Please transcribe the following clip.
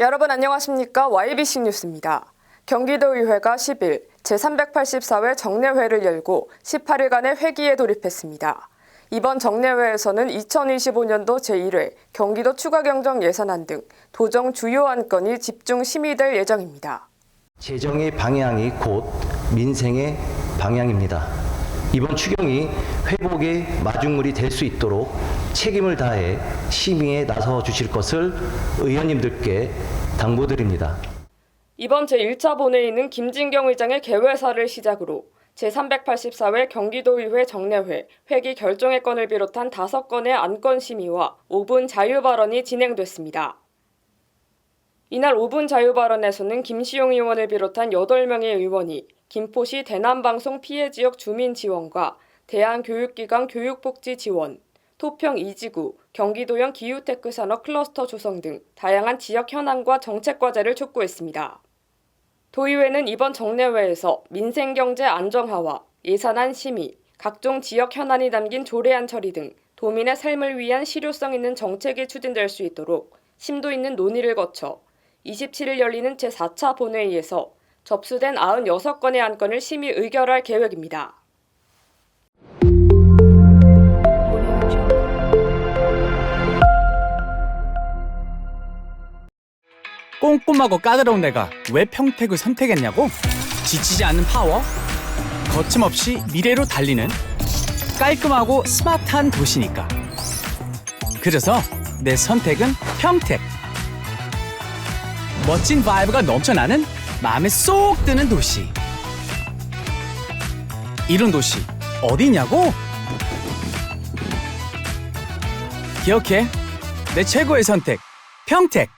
여러분 안녕하십니까? YBC 뉴스입니다. 경기도의회가 10일 제384회 정례회를 열고 18일간의 회기에 돌입했습니다. 이번 정례회에서는 2025년도 제1회 경기도 추가경정 예산안 등 도정 주요 안건이 집중 심의될 예정입니다. 재정의 방향이 곧 민생의 방향입니다. 이번 추경이 회복의 마중물이 될 수 있도록 책임을 다해 심의에 나서 주실 것을 의원님들께 당부드립니다. 이번 제1차 본회의는 김진경 의장의 개회사를 시작으로 제384회 경기도의회 정례회 회기 결정의 건을 비롯한 5건의 안건 심의와 5분 자유 발언이 진행됐습니다. 이날 5분 자유 발언에서는 김시용 의원을 비롯한 8명의 의원이 김포시 대남방송 피해 지역 주민 지원과 대한교육기관 교육복지 지원, 토평 2지구, 경기도형 기후테크 산업 클러스터 조성 등 다양한 지역 현안과 정책 과제를 촉구했습니다. 도의회는 이번 정례회에서 민생경제 안정화와 예산안 심의, 각종 지역 현안이 담긴 조례안 처리 등 도민의 삶을 위한 실효성 있는 정책이 추진될 수 있도록 심도 있는 논의를 거쳐 27일 열리는 제4차 본회의에서 접수된 96건의 안건을 심의 의결할 계획입니다. 꼼꼼하고 까다로운 내가 왜 평택을 선택했냐고? 지치지 않는 파워? 거침없이 미래로 달리는 깔끔하고 스마트한 도시니까. 그래서 내 선택은 평택. 멋진 바이브가 넘쳐나는 마음에 쏙 드는 도시. 이런 도시 어디냐고? 기억해. 내 최고의 선택. 평택.